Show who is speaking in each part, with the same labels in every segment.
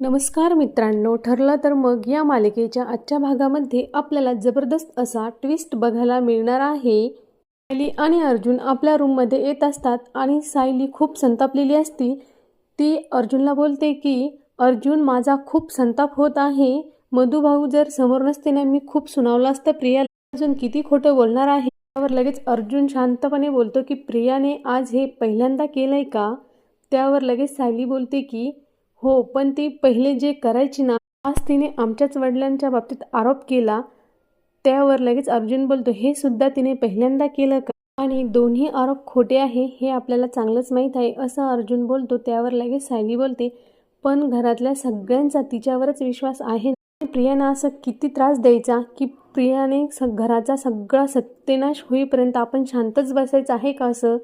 Speaker 1: नमस्कार मित्रांनो ठरलं तर मग या मालिकेच्या आजच्या भागामध्ये आपल्याला जबरदस्त असा ट्विस्ट बघायला मिळणार आहे. सायली आणि अर्जुन आपल्या रूममध्ये येत असतात आणि सायली खूप संतापलेली असती. ती अर्जुनला बोलते की अर्जुन माझा खूप संताप होत आहे. मधुभाऊ जर समोर नसते ना मी खूप सुनावलं असतं प्रियाला. अर्जुन किती खोटं बोलणार आहे? त्यावर लगेच अर्जुन शांतपणे बोलतो की प्रियाने आज हे पहिल्यांदा केलंय का? त्यावर लगेच सायली बोलते की हो पण ती पहिले जे करायची ना आज तिने आमच्याच वडिलांच्या बाबतीत आरोप केला त्यावर लगेच अर्जुन बोलतो हे सुद्धा तिने पहिल्यांदा केलं का? आणि दोन्ही आरोप खोटे आहे हे आपल्याला चांगलंच माहीत आहे असं अर्जुन बोलतो त्यावर लगेच सायली बोलते पण घरातल्या सगळ्यांचा तिच्यावरच विश्वास आहे ना. असं किती त्रास द्यायचा की प्रियाने स घराचा सगळा सत्यनाश होईपर्यंत आपण शांतच बसायचं आहे का असं?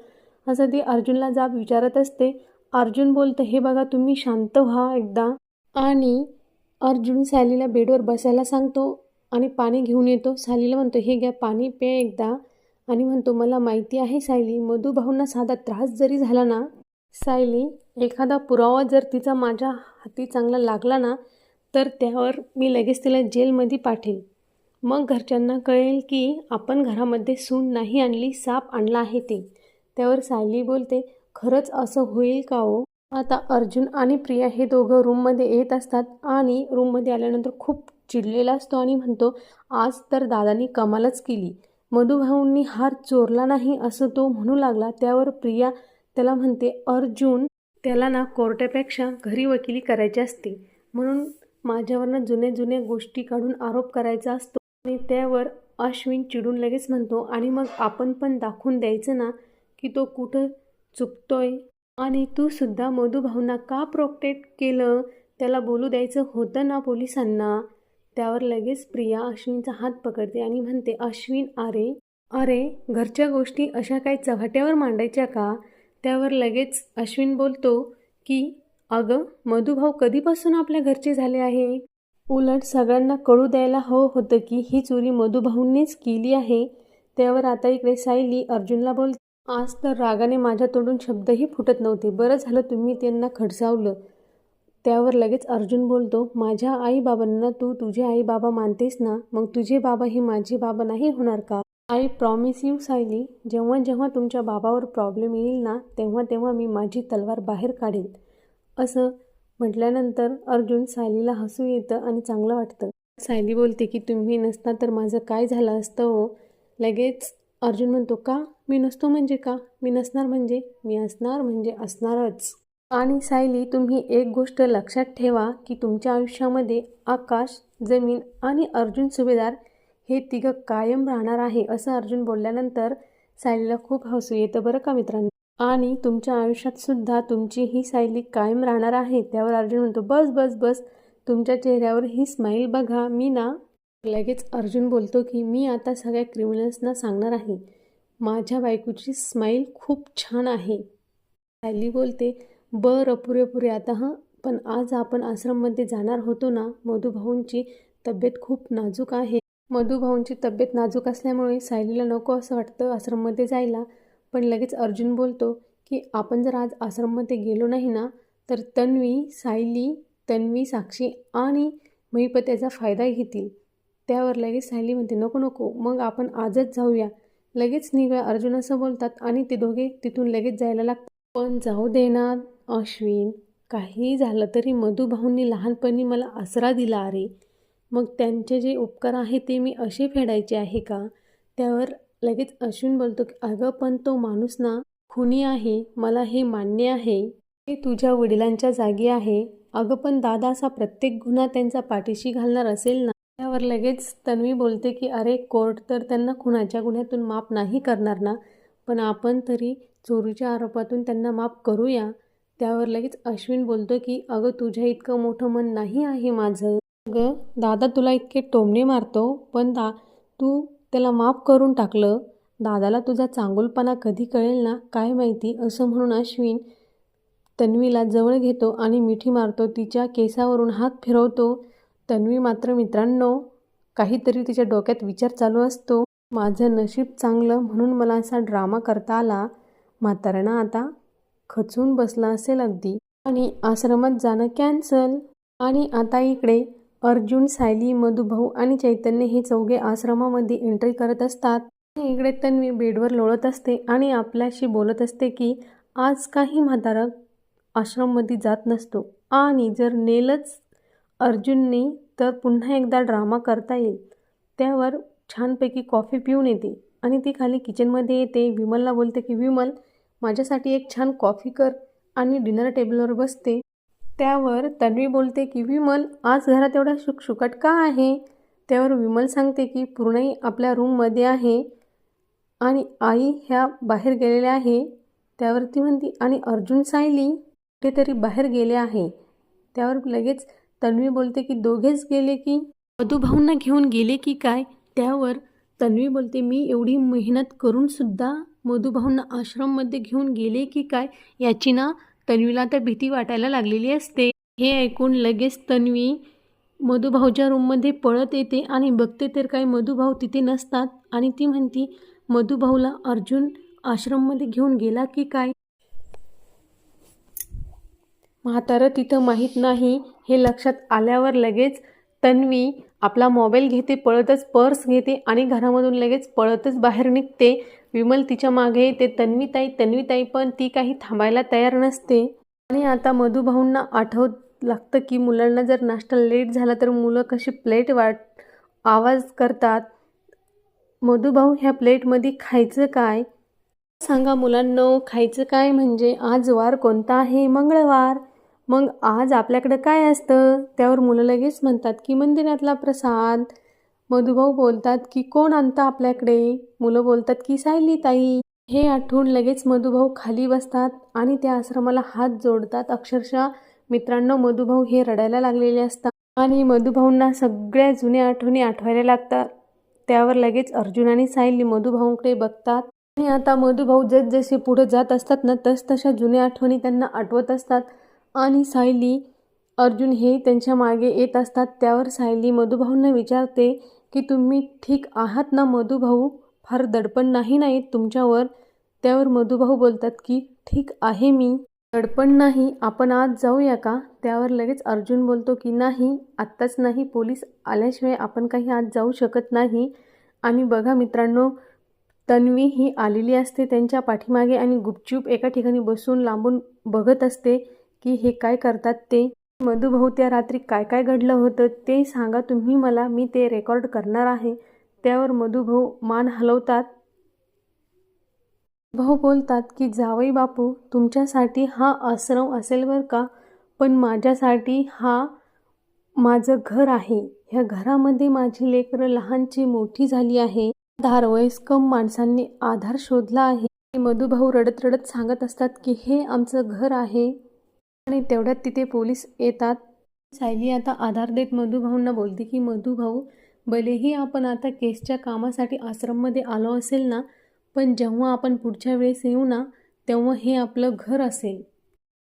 Speaker 1: असं ती अर्जुनला जाब विचारत असते. अर्जुन बोलतं हे बघा तुम्ही शांत व्हा एकदा. आणि अर्जुन सायलीला बेडवर बसायला सांगतो आणि पाणी घेऊन येतो. सायलीला म्हणतो हे घ्या पाणी पे एकदा. आणि म्हणतो मला माहिती आहे सायली मधुभाऊंना साधा त्रास जरी झाला ना सायली एखादा पुरावा जर तिचा माझ्या हाती चांगला लागला ना तर त्यावर मी लगेच तिला जेलमध्ये पाठेल मग घरच्यांना कळेल की आपण घरामध्ये सून नाही आणली साप आणला आहे ते. त्यावर सायली बोलते खरंच असं होईल का हो? आता अर्जुन आणि प्रिया हे दोघं रूममध्ये येत असतात आणि रूममध्ये आल्यानंतर खूप चिडलेला असतो आणि म्हणतो आज तर दादानी कमालच केली. मधुभाऊंनी हार चोरला नाही असं तो म्हणू लागला. त्यावर प्रिया त्याला म्हणते अर्जुन त्याला ना कोर्टापेक्षा घरी वकिली करायची असते. म्हणून माझ्यावरनं जुने जुन्या गोष्टी काढून आरोप करायचा असतो आणि त्यावर अश्विन चिडून लगेच म्हणतो आणि मग आपण पण दाखवून द्यायचं ना की तो कुठं चुकतोय. आणि तू सुद्धा मधुभाऊंना का प्रोटेक्ट केलं? त्याला बोलू द्यायचं होतं ना पोलिसांना? त्यावर लगेच प्रिया अश्विनचा हात पकडते आणि म्हणते अश्विन अरे अरे घरच्या गोष्टी अशा काही चव्हाट्यावर मांडायच्या का? त्यावर लगेच अश्विन बोलतो की अगं मधुभाऊ कधीपासून आपल्या घरचे झाले आहे? उलट सगळ्यांना कळू द्यायला हवं होतं की ही चोरी मधुभाऊंनीच केली आहे. त्यावर आता इकडे सायली अर्जुनला बोलते आज तर रागाने माझ्या तोंडून शब्दही फुटत नव्हते. बरं झालं तुम्ही त्यांना खडसावलं. त्यावर लगेच अर्जुन बोलतो माझ्या आईबाबांना तू तुझे आई बाबा मानतेस ना? मग तुझे बाबा हे माझे बाबा नाही होणार का? आय प्रॉमिस यू सायली जेव्हा जेव्हा तुमच्या बाबावर प्रॉब्लेम येईल ना तेव्हा तेव्हा मी माझी तलवार बाहेर काढेन. असं म्हटल्यानंतर अर्जुन सायलीला हसू येतं आणि चांगलं वाटतं. सायली बोलते की तुम्ही नसता तर माझं काय झालं असतं हो? लगेच अर्जुन म्हणतो का? मी नसतो म्हणजे का? मी नसणार म्हणजे? मी असणार म्हणजे असणारच. आणि सायली तुम्ही एक गोष्ट लक्षात ठेवा की तुमच्या आयुष्यामध्ये आकाश जमीन आणि अर्जुन सुभेदार हे तिघं कायम राहणार आहे असं अर्जुन बोलल्यानंतर सायलीला खूप हसू येतं बरं का मित्रांनो? आणि तुमच्या आयुष्यात सुद्धा तुमची ही सायली कायम राहणार आहे त्यावर अर्जुन म्हणतो बस बस बस तुमच्या चेहऱ्यावर ही स्माईल बघा मी ना लगेच अर्जुन बोलतो की मी आता सगळ्या क्रिमिनल्सना सांगणार आहे. माझ्या बायकोची स्माईल खूप छान आहे. सायली बोलते बरं पुरेपुरे आता हां. पण आज आपण आश्रममध्ये जाणार होतो ना मधुभाऊंची तब्येत खूप नाजूक आहे. मधुभाऊंची तब्येत नाजूक असल्यामुळे सायलीला नको असं वाटतं आश्रममध्ये जायला. पण लगेच अर्जुन बोलतो की आपण जर आज आश्रममध्ये गेलो नाही ना तर तन्वी सायली तन्वी साक्षी आणि महिपत्याचा फायदा घेतील. त्यावर लगेच सायली म्हणते नको नको मग आपण आजच जाऊया. लगेच निघा अर्जुन असं बोलतात आणि ते दोघे तिथून लगेच जायला लागतात. पण जाऊ देणार अश्विन काही झालं तरी मधुभाऊंनी लहानपणी मला आसरा दिला अरे. मग त्यांचे जे उपकार आहे ते मी असे फेडायचे आहे का? त्यावर लगेच अश्विन बोलतो की अगं पण तो माणूस ना खुनी आहे मला हे मान्य आहे. हे तुझ्या वडिलांच्या जागी आहे. अगं पण दादा असा प्रत्येक गुन्हा त्यांचा पाठीशी घालणार असेल ना? त्यावर लगेच तन्वी बोलते की अरे कोर्ट तर त्यांना खुनाच्या गुन्ह्यातून माफ नाही करणार ना पण आपण तरी चोरीच्या आरोपातून त्यांना माफ करूया. त्यावर लगेच अश्विन बोलतो की अगं तुझ्या इतकं मोठं मन नाही आहे माझं. अगं दादा तुला इतके टोमणे मारतो पण दा तू त्याला माफ करून टाकलं. दादाला तुझा चांगुलपणा कधी कळेल ना काय माहिती? असं म्हणून अश्विन तन्वीला जवळ घेतो आणि मिठी मारतो. तिच्या केसावरून हात फिरवतो. तन्वी मात्र मित्रांनो काहीतरी तिच्या डोक्यात विचार चालू असतो. माझं नशीब चांगलं म्हणून मला असा ड्रामा करता आला. म्हातारणा आता खचून बसला असेल अगदी. आणि आश्रमात जाणं कॅन्सल आणि आता इकडे अर्जुन सायली मधुभाऊ आणि चैतन्य हे चौघे आश्रमामध्ये एंट्री करत असतात. आणि इकडे तन्वी बेडवर लोळत असते आणि आपल्याशी बोलत असते की आज काही म्हातारा आश्रममध्ये जात नसतो. आणि जर नेलच अर्जुननी तर पुन्हा एकदा ड्रामा करता येईल. त्यावर छानपैकी कॉफी पिऊन येते आणि ती खाली किचनमध्ये येते. विमलला बोलते की विमल माझ्यासाठी एक छान कॉफी कर आणि डिनर टेबलवर बसते. त्यावर तन्वी बोलते की विमल आज घरात एवढा शुकशुकाट का आहे? त्यावर विमल सांगते की पूर्णही आपल्या रूममध्ये आहे आणि आई ह्या बाहेर गेलेल्या आहे. त्यावर ती म्हणते आणि अर्जुन सायली कुठेतरी बाहेर गेले आहे. त्यावर लगेच तन्वी बोलते की दोघेच गेले की? मधुभाऊंना घेऊन गेले की काय? त्यावर तन्वी बोलते मी एवढी मेहनत करूनसुद्धा मधुभाऊंना आश्रममध्ये घेऊन गेले की काय? याची ना तन्वीला आता भीती वाटायला लागलेली असते. हे ऐकून लगेच तन्वी मधुभाऊच्या रूममध्ये पळत येते आणि बघते तर काय मधुभाऊ तिथे नसतात आणि ती म्हणती मधुभाऊला अर्जुन आश्रममध्ये घेऊन गेला की काय? म्हातारं तिथं माहीत नाही हे लक्षात आल्यावर लगेच तन्वी आपला मोबाईल घेते पळतच पर्स घेते आणि घरामधून लगेच पळतच बाहेर निघते. विमल तिच्यामागे येते तन्वीताई तन्वीताई पण ती काही थांबायला तयार नसते. आणि आता मधुभाऊंना आठवत लागतं की मुलांना जर नाश्ता लेट झाला तर मुलं कशी प्लेट वाट आवाज करतात. मधुभाऊ ह्या प्लेटमध्ये खायचं काय? सांगा मुलांनो खायचं काय म्हणजे आज वार कोणता आहे? मंगळवार. मग आज आपल्याकडं काय असतं? त्यावर मुलं लगेच म्हणतात की मंदिरातला प्रसाद. मधुभाऊ बोलतात की कोण आणतं आपल्याकडे? मुलं बोलतात की सायली ताई हे आठवून लगेच मधुभाऊ खाली बसतात आणि त्या आश्रमाला हात जोडतात. अक्षरशः मित्रांनो मधुभाऊ हे रडायला लागलेले असतात आणि मधुभाऊंना सगळ्या जुन्या आठवणी आठवायला लागतात. त्यावर लगेच अर्जुन आणि सायली मधुभाऊंकडे बघतात. आणि आता मधुभाऊ जसजसे पुढे जात असतात ना तस तशा जुन्या आठवणी त्यांना आठवत असतात. आणि सायली अर्जुन हे त्यांच्या मागे येत असतात. त्यावर सायली मधुभाऊंना विचारते की तुम्ही ठीक आहात ना मधुभाऊ? फार दडपण नाही ना येत तुमच्यावर? त्यावर मधुभाऊ बोलतात की ठीक आहे मी. दडपण नाही? आपण आज जाऊया का? त्यावर लगेच अर्जुन बोलतो की नाही आत्ताच नाही. पोलीस आल्याशिवाय आपण काही आज जाऊ शकत नाही. आणि बघा मित्रांनो तन्वी ही आलेली असते त्यांच्या पाठीमागे आणि गुपचूप एका ठिकाणी बसून लांबून बघत असते. की हे काय करतात ते? मधुभाऊ त्या रात्री काय काय घडलं होतं ते सांगा तुम्ही मला मी ते रेकॉर्ड करणार आहे. त्यावर मधुभाऊ मान हलवतात. भाऊ बोलतात की जावई बापू तुमच्यासाठी हा आश्रम असेल बरं का? पण माझ्यासाठी हा माझं घर आहे. ह्या घरामध्ये माझी लेकरं लहानची मोठी झाली आहे. धार वयस्कम माणसांनी आधार शोधला आहे. मधुभाऊ रडत रडत सांगत असतात की हे आमचं घर आहे. आणि तेवढ्यात तिथे पोलीस येतात. सायली आता आधार देत मधुभाऊंना बोलते की मधुभाऊ भलेही आपण आता केसच्या कामासाठी आश्रममध्ये आलो असेल ना पण जेव्हा आपण पुढच्या वेळेस येऊ ना तेव्हा हे आपलं घर असेल.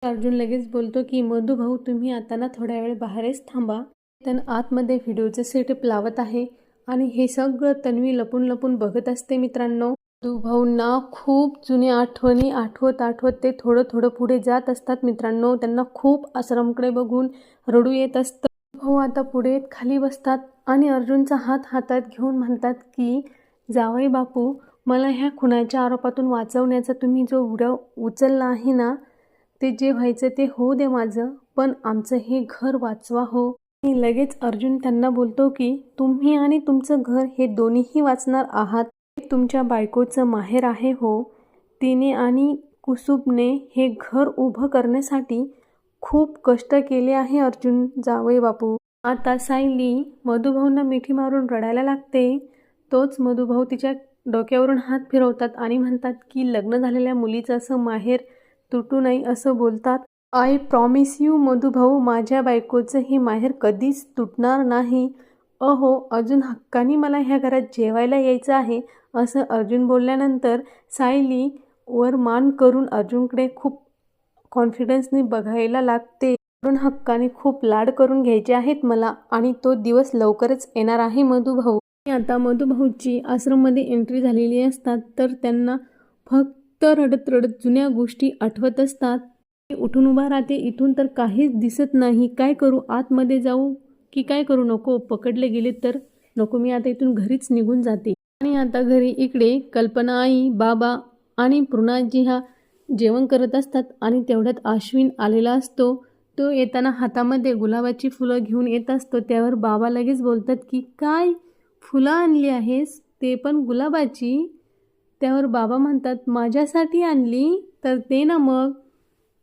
Speaker 1: अर्जुन लगेच बोलतो की मधुभाऊ तुम्ही आता ना थोड्या वेळ बाहेरच थांबा. तन आतमध्ये व्हिडिओचं सेटअप लावत आहे आणि हे सगळं तन्वी लपून लपून बघत असते मित्रांनो. मधुभाऊंना खूप जुन्या आठवणी आठवत आठवत ते थोडं थोडं पुढे जात असतात मित्रांनो. त्यांना खूप आश्रमकडे बघून रडू येत असतं. भाऊ आता पुढे खाली बसतात आणि अर्जुनचा हात हातात घेऊन म्हणतात की जावई बापू मला ह्या खुनाच्या आरोपातून वाचवण्याचा तुम्ही जो उडव उचलला आहे ना ते जे व्हायचं ते होऊ दे माझं पण आमचं हे घर वाचवा हो. लगेच अर्जुन त्यांना बोलतो की तुम्ही आणि तुमचं घर हे दोन्हीही वाचणार आहात. तुमच्या बायकोचं माहेर आहे हो. तिने आणि कुसुबने हे घर उभं करण्यासाठी खूप कष्ट केले आहे अर्जुन. जावई बापू. आता सायली मधुभाऊंना मिठी मारून रडायला लागते. तोच मधुभाऊ तिच्या डोक्यावरून हात फिरवतात आणि म्हणतात की लग्न झालेल्या मुलीचं असं माहेर तुटू नये असं बोलतात. आय प्रॉमिस यू मधुभाऊ माझ्या बायकोचं हे माहेर कधीच तुटणार नाही. अहो अजून हक्कानी मला ह्या घरात जेवायला यायचं आहे. असं अर्जुन बोलल्यानंतर सायली वर मान करून अर्जुनकडे खूप कॉन्फिडन्सने बघायला लागते. अरुण हक्काने खूप लाड करून घ्यायचे आहेत मला आणि तो दिवस लवकरच येणार आहे मधुभाऊ. आता मधुभाऊची आश्रममध्ये एंट्री झालेली असतात तर त्यांना फक्त रडत रडत जुन्या गोष्टी आठवत असतात. उठून उभा राहते इथून तर काहीच दिसत नाही. काय करू? आतमध्ये जाऊ की काय करू? नको पकडले गेले तर? नको मी आता इथून घरीच निघून जाते. आणि आता घरी इकडे कल्पना आई बाबा आणि पूर्णाजी हा जेवण करत असतात आणि तेवढ्यात अश्विन आलेला असतो. तो येताना हातामध्ये गुलाबाची फुलं घेऊन येत असतो. त्यावर बाबा लगेच बोलतात की काय फुलं आणली आहेस? ते पण गुलाबाची. त्यावर बाबा म्हणतात माझ्यासाठी आणली? तर ते ना मग.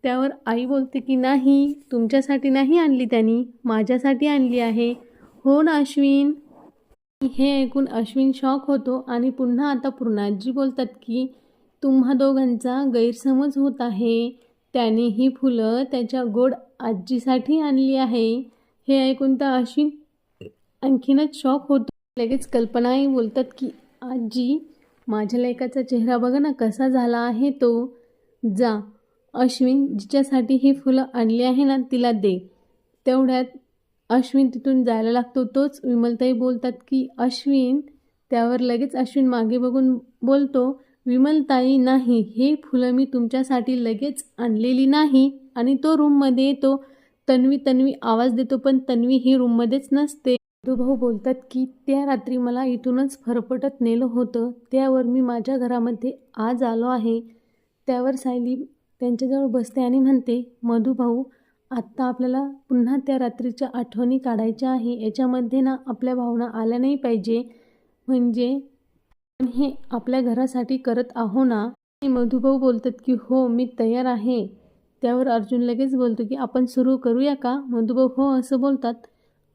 Speaker 1: त्यावर आई बोलते की नाही तुमच्यासाठी नाही आणली त्यांनी. माझ्यासाठी आणली आहे. हो ना अश्विन. हे ऐकून अश्विन शॉक होतो आणि पुन्हा आता पूर्णाजी बोलतात की तुम्हा दोघांचा गैरसमज होत आहे. त्याने ही फुलं त्याच्या गोड आजीसाठी आणली आहे. हे ऐकून तर अश्विन आणखीनच शॉक होतो. लगेच कल्पनाही बोलतात की आजी माझ्या लेकाचा चेहरा बघा ना कसा झाला आहे तो. जा अश्विन जिच्यासाठी ही फुलं आणली आहे ना तिला दे. तेवढ्यात अश्विन तिथून जायला लागतो तोच विमलताई बोलतात की अश्विन त्यावर लगेच अश्विन मागे बघून बोलतो विमलताई नाही हे फुलं मी तुमच्यासाठी लगेच आणलेली नाही. आणि तो रूममध्ये येतो तन्वी तन्वी आवाज देतो पण तन्वी ही रूममध्येच नसते. भाऊ बोलतात की त्या रात्री मला इथूनच फरफटत नेलं होतं. त्यावर मी माझ्या घरामध्ये आज आलो आहे. त्यावर सायली त्यांच्याजवळ बसते आणि म्हणते मधुभाऊ आत्ता आपल्याला पुन्हा त्या रात्रीच्या आठवणी काढायच्या आहे. याच्यामध्ये ना आपल्या भावना आल्या नाही पाहिजे. म्हणजे आपण हे आपल्या घरासाठी करत आहो ना आणि मधुभाऊ बोलतात की हो मी तयार आहे. त्यावर अर्जुन लगेच बोलतो की आपण सुरू करूया का? मधुभाऊ हो असं बोलतात.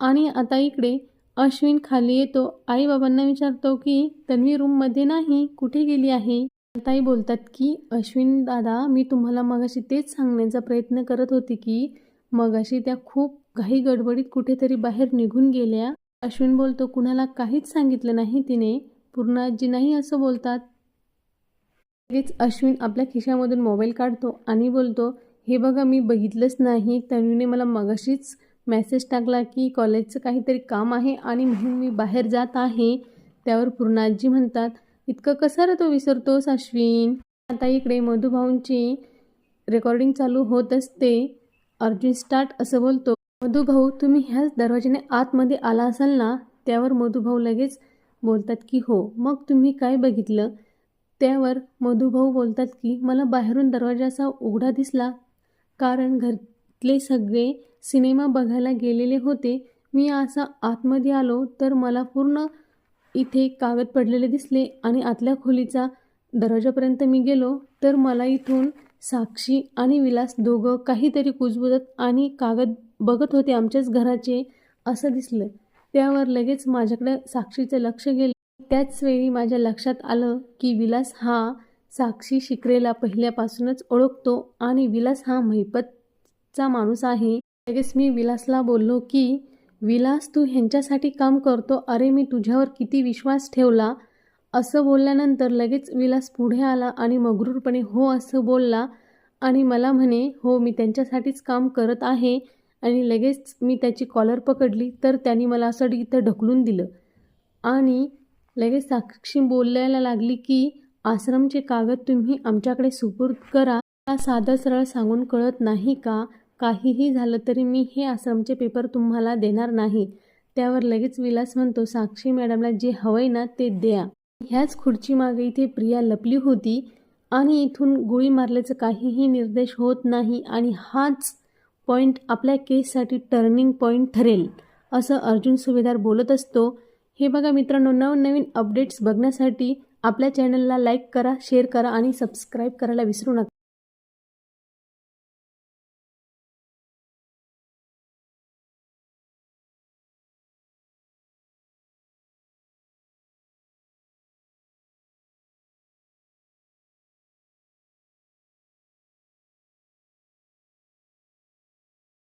Speaker 1: आणि आता इकडे अश्विन खाली येतो. आईबाबांना विचारतो की तन्वी रूममध्ये नाही? कुठे गेली आहे? ताई बोलतात की अश्विन दादा मी तुम्हाला मगाशी तेच सांगण्याचा प्रयत्न करत होते की मगाशी त्या खूप घाई गडबडीत कुठेतरी बाहेर निघून गेल्या. अश्विन बोलतो कुणाला काहीच सांगितलं नाही तिने. पूर्णाजी नाही असं बोलतात. लगेच अश्विन आपल्या खिशामधून मोबाईल काढतो आणि बोलतो हे बघा मी बघितलंच नाही. तन्वीने मला मगाशीच मेसेज टाकला की कॉलेजचं काहीतरी काम आहे आणि म्हणून मी बाहेर जात आहे. त्यावर पूर्णाजी म्हणतात इतकं कसं रे तो विसरतोस अश्विन? आता इकडे मधुभाऊंची रेकॉर्डिंग चालू होत असते. अर्जुन स्टार्ट असं बोलतो मधुभाऊ तुम्ही ह्याच दरवाजाने आतमध्ये आला असाल ना? त्यावर मधुभाऊ लगेच बोलतात की हो. मग तुम्ही काय बघितलं? त्यावर मधुभाऊ बोलतात की मला बाहेरून दरवाजा असा उघडा दिसला. कारण घरातले सगळे सिनेमा बघायला गेलेले होते. मी असा आतमध्ये आलो तर मला पूर्ण इथे कागद पडलेले दिसले आणि आतल्या खोलीचा दरवाजापर्यंत मी गेलो तर मला इथून साक्षी आणि विलास दोघं काहीतरी कुजबुजत आणि कागद बघत होते आमच्याच घराचे असं दिसलं. त्यावर लगेच माझ्याकडे साक्षीचं लक्ष गेलं. त्याच वेळी माझ्या लक्षात आलं की विलास हा साक्षी शिकरेला पहिल्यापासूनच ओळखतो आणि विलास हा महिपतचा माणूस आहे. लगेच मी विलासला बोललो की विलास तू ह्यांच्यासाठी काम करतो? अरे मी तुझ्यावर किती विश्वास ठेवला असं बोलल्यानंतर लगेच विलास पुढे आला आणि मगरूरपणे हो असं बोलला आणि मला म्हणे हो मी त्यांच्यासाठीच काम करत आहे आणि लगेच मी त्याची कॉलर पकडली तर त्यांनी मला असं इथं ढकलून दिलं. आणि लगेच साक्षी बोलायला लागली की आश्रमचे कागद तुम्ही आमच्याकडे सुपूर्द करा. साधं सरळ सांगून कळत नाही का? काहीही झालं तरी मी हे आश्रमचे पेपर तुम्हाला देणार नाही. त्यावर लगेच विलास म्हणतो साक्षी मॅडमला जे हवंय ना ते द्या. ह्याच खुर्चीमागे इथे प्रिया लपली होती आणि इथून गोळी मारल्याचं काहीही निर्देश होत नाही आणि हाच पॉईंट आपल्या केससाठी टर्निंग पॉईंट ठरेल असं अर्जुन सुभेदार बोलत असतो. हे बघा मित्रांनो नवनवीन अपडेट्स बघण्यासाठी आपल्या चॅनलला लाईक करा शेअर करा आणि सबस्क्राईब करायला विसरू नका.